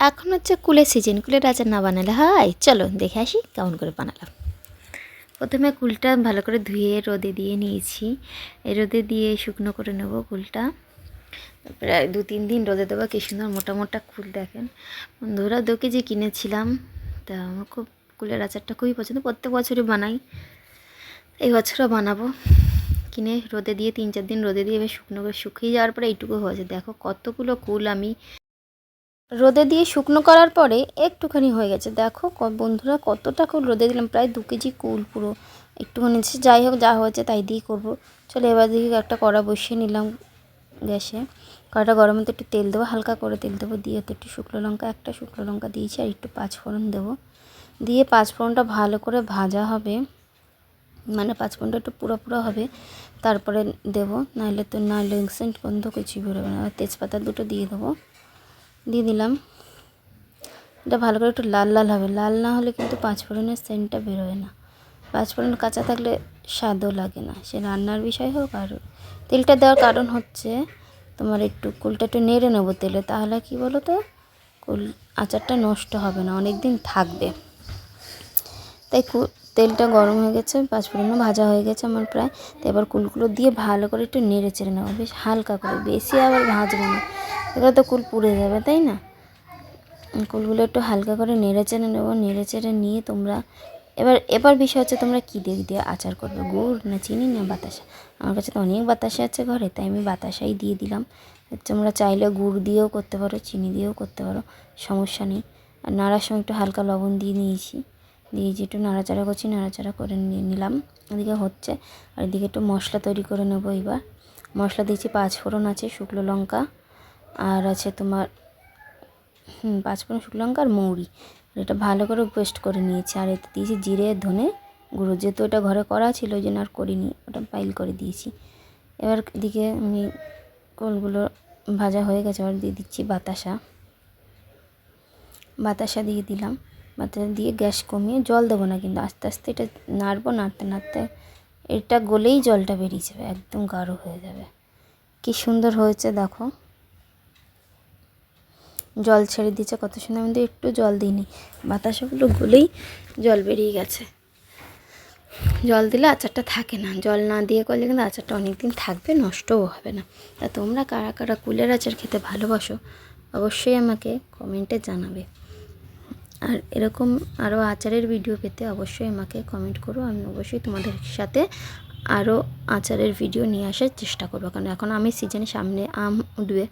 এখন হচ্ছে কুলের সিজন কুলের আচার না বানালে হয়। চলো, দেখে আসি কেমন করে বানালাম। প্রথমে কুলটা ভালো করে ধুয়ে রোদে দিয়ে নিয়েছি। রোদে দিয়ে শুকনো করে নেব কুলটা। প্রায় দু, তিন দিন রোদে দেবো। কি সুন্দর মোটা মোটা কুল দেখেন। বন্ধুরা দু কেজি কিনেছিলাম, তা আমার খুব কুলের আচারটা খুবই পছন্দ। প্রত্যেক বছরই বানাই। এই বছরও বানাবো। কিনে রোদে দিয়ে তিন, চার দিন রোদে দিয়ে এবার শুকনো করে শুকিয়ে যাওয়ার পরে এইটুকু হয়েছে। দেখো কতগুলো কুল আমি রোদে দিয়ে শুকনো করার পরে একটুখানি হয়ে গেছে। দেখো বন্ধুরা কতটা কুল রোদে দিলাম, প্রায় দু কেজি কুল পুরো। একটুখানি যাই হোক, যা হয়েছে তাই দিয়েই করব। চলো এবার দিকে একটা কড়া বসিয়ে নিলাম গ্যাসে। কড়াটা গরম হতে একটু তেল দেবো, হালকা করে তেল দেবো। দিয়ে তো একটু শুকনো লঙ্কা, একটা শুকনো লঙ্কা দিয়েছি আর একটু পাঁচ ফোড়ন দেবো। দিয়ে পাঁচ ফোড়নটা ভালো করে ভাজা হবে। মানে পাঁচ ফোড়নটা একটু পুরো পুরো হবে। তারপরে দেবো, নাহলে তো নাহলে সেন্ট বন্ধ কিছুই বেরোবে না তেজপাতা দুটো দিয়ে দেবো। দিয়ে দিলাম। এটা ভালো করে একটু লাল লাল হবে। লাল না হলে কিন্তু পাঁচ ফোড়নের সেন্টটা বেরোয় না। পাঁচ ফোড়ন কাঁচা থাকলে স্বাদও লাগে না। সে রান্নার বিষয় হোক আর তেলটা দেওয়ার কারণ হচ্ছে তোমার একটু কুলটা একটু নেড়ে নেব তেলে, তাহলে কি বলো তো কুল আচারটা নষ্ট হবে না অনেক দিন থাকবে। তাই তেলটা গরম হয়ে গেছে, পাঁচফোড়নও ভাজা হয়ে গেছে আমার প্রায়। তো এবার কুলগুলো দিয়ে ভালো করে একটু নেড়ে চেড়ে নেব। বেশ হালকা করে, বেশি আবার ভাজবো না। এগুলো তো কুল পুড়ে যাবে, তাই না? কুলগুলো একটু হালকা করে নেড়ে চেড়ে নেব, নেড়ে চেড়ে নিয়ে তোমরা এবার এবার বিষয় হচ্ছে তোমরা কী দিয়ে দিয়ে আচার করবে? গুড় না চিনি না বাতাসা? আমার কাছে তো অনেক বাতাসা আছে ঘরে, তাই আমি বাতাসাই দিয়ে দিলাম। তোমরা চাইলে গুড় দিয়েও করতে পারো, চিনি দিয়েও করতে পারো, সমস্যা নেই। আর নাড়ার সময় একটু হালকা লবণ দিয়ে নিয়েছি। দিয়ে যে একটু নাড়াচাড়া করছি, নাড়াচাড়া করে নিয়ে নিলাম। এদিকে হচ্ছে, আর এদিকে একটু মশলা তৈরি করে নেব এবার। মশলা দিয়েছি পাঁচ ফোড়ন আছে, শুকনো লঙ্কা। আর আছে তোমার, হুম, পাঁচফোড়ন শুকনো লঙ্কা আর মৌরি। এটা ভালো করে পেস্ট করে নিয়েছি। আর এতে দিয়েছি জিরে, ধনে গুঁড়ো। যেহেতু এটা ঘরে করা ছিল, ওই জন্য আর করিনি। ওটা পাইল করে দিয়েছি। এবার এদিকে আমি কোলগুলো ভাজা হয়ে গেছে। এবার দিয়ে দিচ্ছি বাতাসা। বাতাসা দিয়ে দিলাম। বাতাসা দিয়ে গ্যাস কমিয়ে জল দেবো না কিন্তু। আস্তে আস্তে এটা নাড়বো, নাড়তে নাড়তে এটা গলেই জলটা বেরিয়ে যাবে। একদম গাঢ় হয়ে যাবে। কি সুন্দর হয়েছে, দেখো। জল ছেড়ে দিয়েছে। কত সুন্দর আমি তো একটু জল দিইনি। বাতাসাগুলো গলেই জল বেরিয়ে গেছে। জল দিলে আচারটা থাকে না। জল না দিয়ে করলে কিন্তু আচারটা অনেক দিন থাকবে, নষ্টও হবে না। তা তোমরা কারা কারা কুলের আচার খেতে ভালোবাসো, অবশ্যই আমাকে কমেন্টে জানাবে। আর এরকম আরও আচারের ভিডিও পেতে অবশ্যই আমাকে কমেন্ট করো। আমি অবশ্যই তোমাদের সাথে আরও আচারের ভিডিও নিয়ে আসার চেষ্টা করব। কারণ এখন আমি সিজনে সামনে আম উঠবে।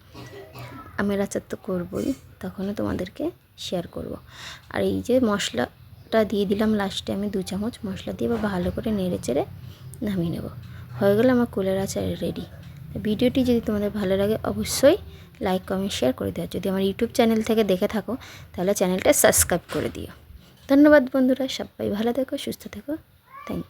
আমের আচার তো করবই, তখনও তোমাদেরকে শেয়ার করব। আর এই যে মশলাটা দিয়ে দিলাম লাস্টে আমি দু চামচ মশলা দিয়ে বা ভালো করে নেড়ে চেড়ে নামিয়ে নেব। হয়ে গেলে আমার কুলের আচার রেডি ভিডিওটি যদি তোমাদের ভালো লাগে অবশ্যই লাইক কমেন্ট শেয়ার করে দেওয়া যদি আমার ইউটিউব চ্যানেল থেকে দেখে থাকো, তাহলে চ্যানেলটা সাবস্ক্রাইব করে দিও। ধন্যবাদ বন্ধুরা, সবাই ভালো থেকো, সুস্থ থেকো। থ্যাংক